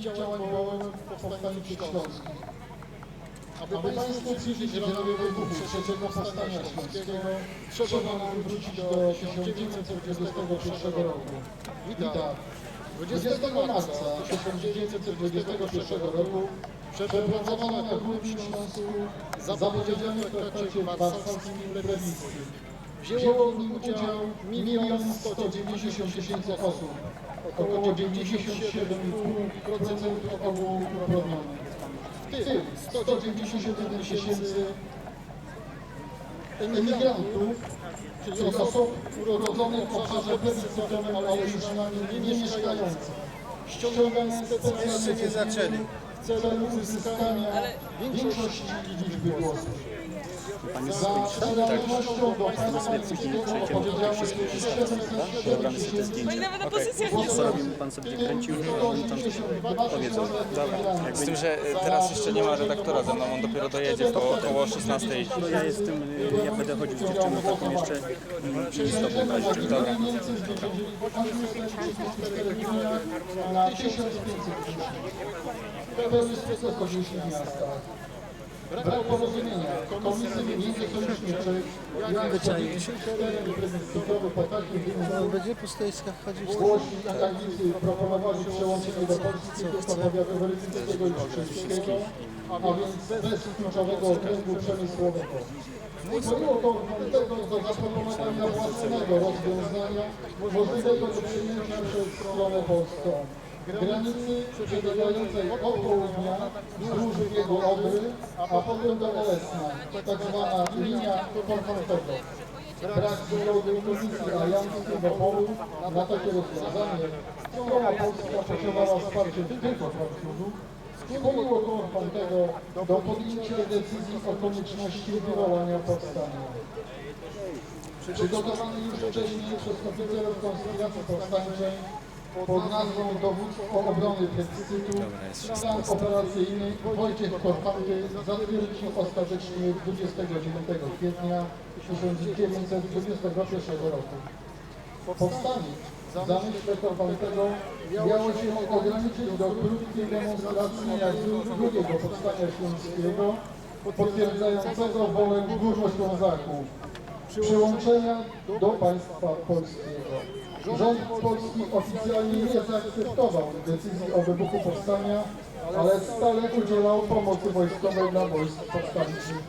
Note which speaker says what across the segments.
Speaker 1: działań wołem w Powstaniu Śląskim. Aby Państwo przyjrzeć ranowi wybuchu trzeciego Powstania Śląskiego, trzeba nam wrócić do 1921 roku. I tak, 20 marca 1921 roku przeprowadzono na Górnym Śląsku zapowiedziany w traktacie warszawskim plebiscyt. Wzięło w nim udział 1 190 tysięcy osób, około 97,5% ogółu uprawnionych. W tym 197 tysięcy emigrantów, czyli osób urodzonych w obszarze plebiscytowym, ale już na nim nie mieszkających. Ściągane specjalnie
Speaker 2: nie zaczęli.
Speaker 1: w celu uzyskania większości liczby głosów. Się 707 tysięcy
Speaker 3: Oni nawet na pozycjach nie są.
Speaker 2: Zrobimy pan sobie kręcił, on tam powiedzą. Dobra.
Speaker 4: Z tym, że teraz jeszcze nie ma redaktora ze mną, on dopiero dojedzie po około 16.
Speaker 2: No ja jestem, y, ja będę chodził z dziewczyną taką jeszcze mm, przy listopie na razie.
Speaker 1: Dobra. na 1500 tysięcy. Pełny sukces odnieśli miasta. Brak porozumienia Komisji Międzysojuszniczej takim
Speaker 2: On będzie po stoiskach chodził.
Speaker 1: Głośni akademicy proponowali przyłączenie do Polski powiatu Werycyckiego i Krzyskiego, a więc bez kluczowego okręgu przemysłowego. To tego do zaproponowania własnego rozwiązania możliwego do przyjęcia przez stronę polską. Granicy przebiegającej od południa wzdłuż biegu Odry, a potem do Olesna, tak zwana linia konfrontego. Brak zgody Komisji Alianckiej do polu na takie rozwiązanie. Strona polska posiadała wsparcie tylko Francuzów. Skłoniło to Orpantego do podjęcia decyzji o konieczności wywołania powstania. Przygotowany już wcześniej przez oficerów konspiracji powstańczej pod nazwą Dowództwo Obrony Plebiscytu plan operacyjny Wojciech Korfanty zatwierdził ostatecznie 29 kwietnia 1921 roku. Powstanie w zamyśle Korfantego miało się ograniczyć do krótkiej demonstracji jak drugiego powstania śląskiego potwierdzającego wolę górnoślązaków przyłączenia do państwa polskiego. Rząd polski oficjalnie nie zaakceptował decyzji o wybuchu powstania, ale stale udzielał pomocy wojskowej dla wojsk powstańczych.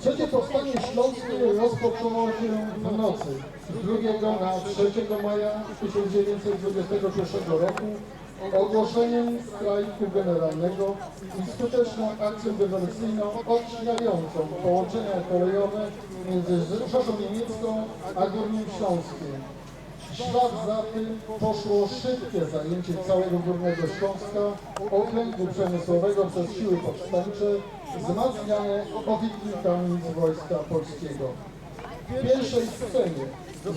Speaker 1: Trzecie powstanie śląskie rozpoczęło się w nocy z 2 na 3 maja 1921 roku ogłoszeniem strajku generalnego i skuteczną akcją dywersyjną odświeżającą połączenia kolejowe między Rzeszą Niemiecką a Górnym Śląskiem. Ślad za tym poszło szybkie zajęcie całego Górnego Śląska, okręgu przemysłowego przez siły powstańcze, wzmacniane ochotnikami z Wojska Polskiego. W pierwszej scenie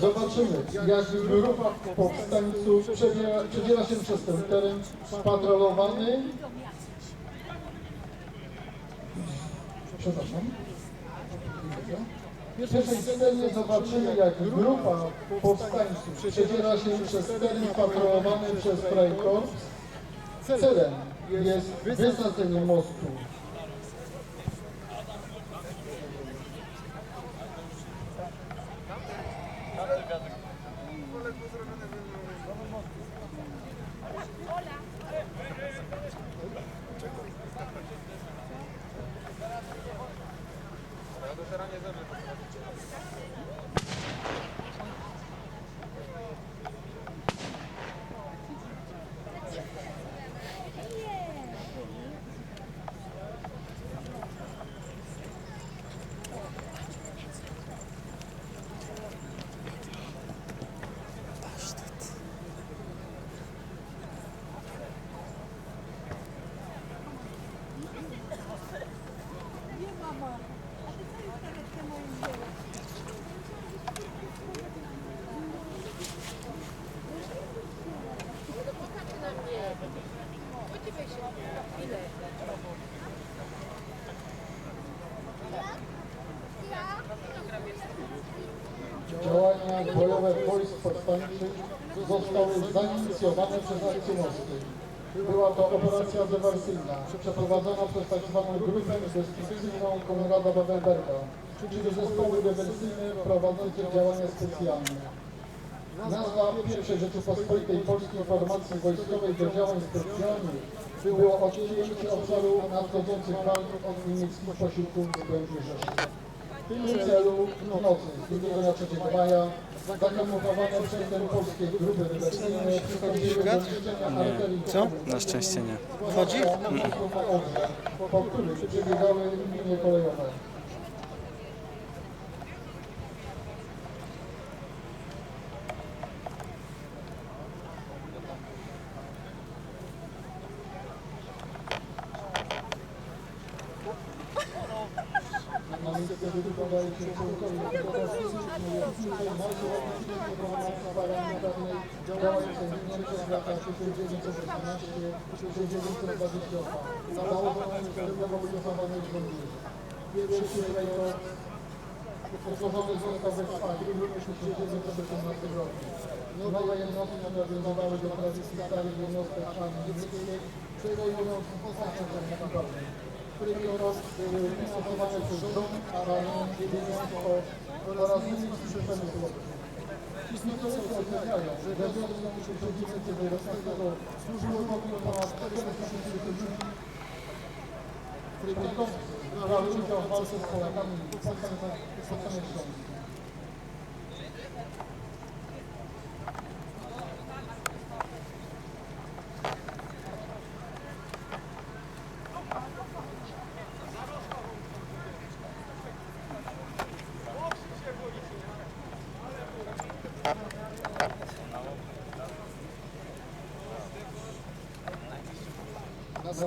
Speaker 1: zobaczymy, jak grupa powstańców przedziela, przedziela się przez ten teren patrolowany. Przepraszam. Pierwszej scenie zobaczymy, jak grupa powstańców przedziela się przez teren patrolowany przez Freikorps. Celem jest wysadzenie mostu. Działania bojowe wojsk powstańczych zostały zainicjowane przez akcjonowskie. Była to operacja dywersyjna, przeprowadzona przez tzw. grupę destrukcyjną Konrada Babenberga, czyli zespoły dywersyjne prowadzące działania specjalne. Nazwa pierwszej Rzeczypospolitej Polskiej Formacji Wojskowej do działań specjalnych było odcięcie obszaru nadchodzących walk od niemieckich posiłków w głębi Rzeszy. W tym celu w nocy z 2 na 3 maja zakamowane przez ten polskie grupy dywersyjne przychodziły do niszczenia arterii
Speaker 2: Co? Na szczęście nie.
Speaker 1: Chodzi? Po których przebiegały linie kolejowe. Na Tutaj marszu parlamentarnej działającej w Niemczech w latach 1918-1922. Założono niezależnego wylosowanych żołnierzy. Pierwszy rejtor utworzony został we Szwajcarii w grudniu 1918 roku. Nowe jednostki nawiązywały do tradycji starych jednostek niemieckiej, przejmując postacią technikalną. Którymi stosowane przez dom, armię, jedyństwo oraz niemiecki przemysłowy. Historycy oceniają, że we wrześniu 1919 służyło wokół ponad 4 tysięcy ludzi, których brały udział w walce z Polakami w Powstaniu Śląskim. Na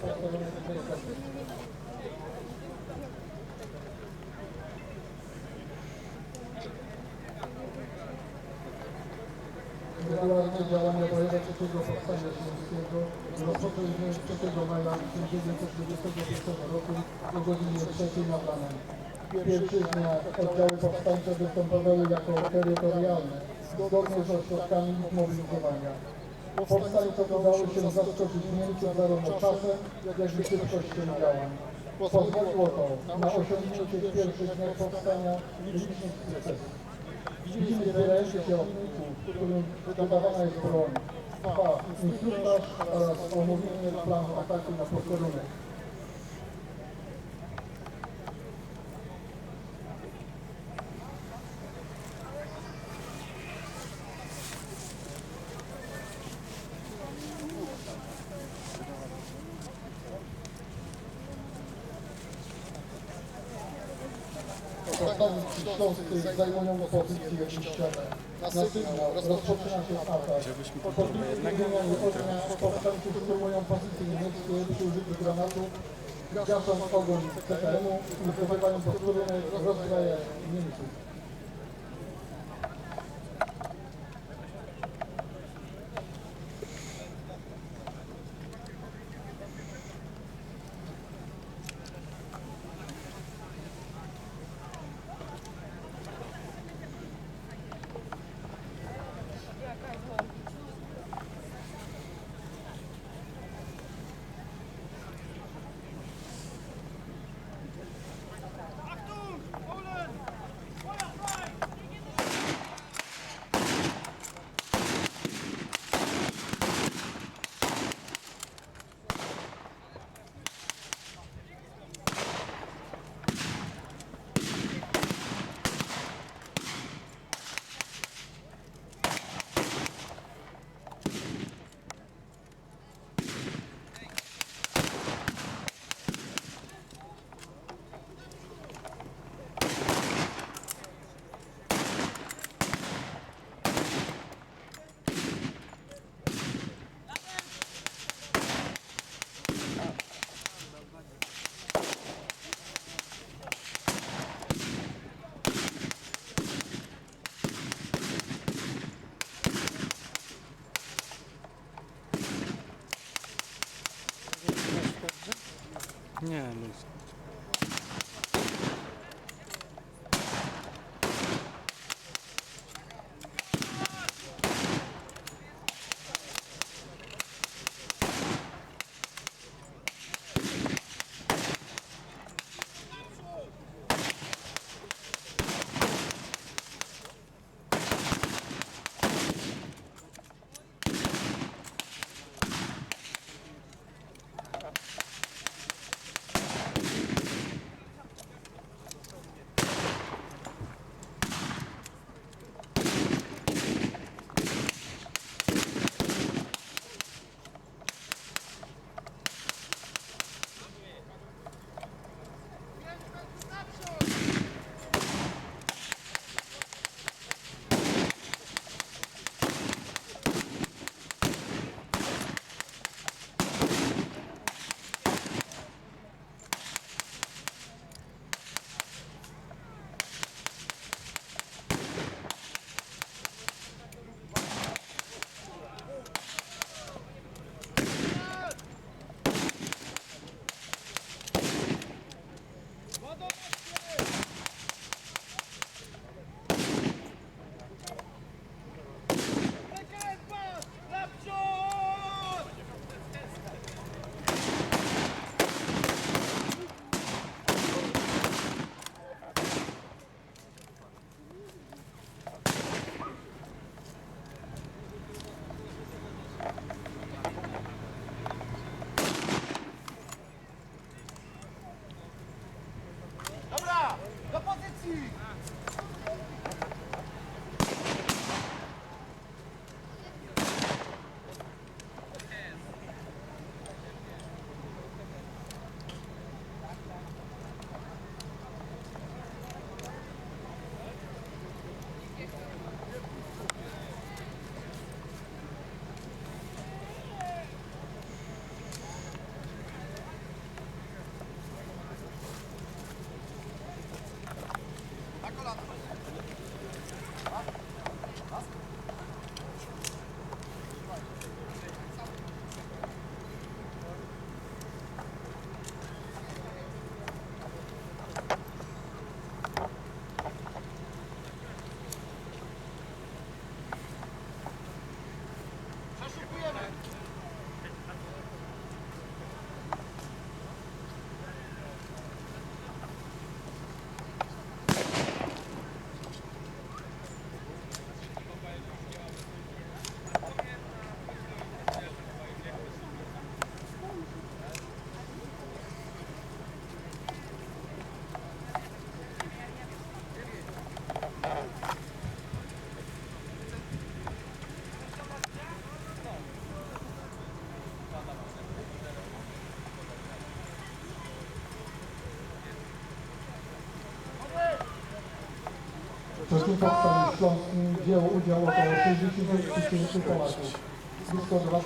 Speaker 1: podstawowych miejscach. Regularne działania województwa trzeciego powstania śląskiego rozpoczęły się 3 maja 1921 roku o godzinie 3 nad ranem. W pierwszych dniach oddziały powstańcze występowały jako terytorialne, zgodnie z ośrodkami ich mobilizowania. Powstańcom udało się zaskoczyć Niemców zarówno czasem, jak i szybkością działań. Pozwoliło to na osiągnięcie w pierwszych dniach powstania licznych sukcesów. Widzimy zbierający kierowników, którym wydawana jest broń, trwa instruktaż oraz omówienie planu ataku na posterunek. Powstańcy śląscy zajmują pozycję ścianę. Na sygnał rozpoczyna się atak. Po drugiej ognia powstańcy szturmują pozycje niemieckie przy użyciu granatów, gasząc ogień CTM-u i zdobywają posterunek, rozbraja Niemców. Śląskim wzięło udział około 60 tysięcy Polaków. Blisko 2